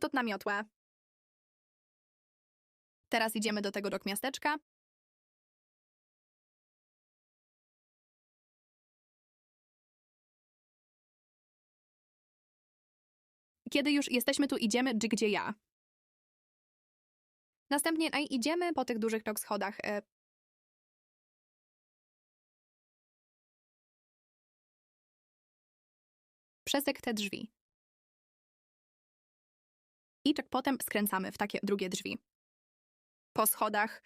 dotąd na miotłę. Teraz idziemy do tego dok miasteczka. Kiedy już jesteśmy tu, idziemy gdzie, gdzie ja. Następnie idziemy po tych dużych dok schodach. E, Przesek te drzwi. I czek potem skręcamy w takie drugie drzwi. Po schodach.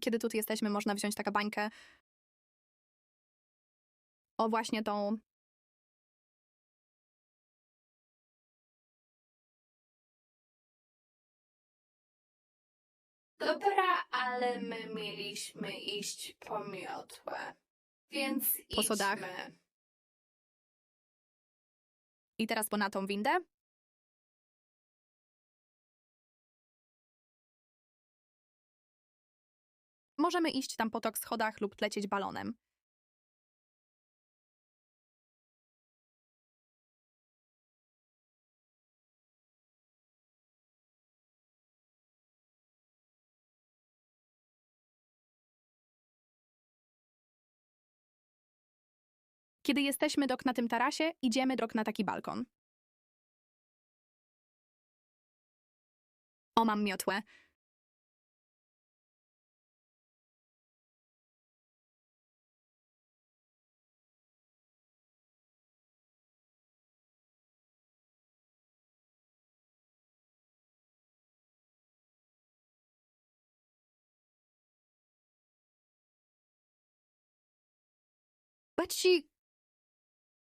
Kiedy tu jesteśmy, można wziąć taką bańkę. O właśnie tą. Dobra, ale my mieliśmy iść po miotłę. Więc Po sodach. I teraz po na tą windę. Możemy iść tam po tok schodach lub lecieć balonem. Kiedy jesteśmy dok na tym tarasie, idziemy dok na taki balkon. O, mam miotłę. Beci,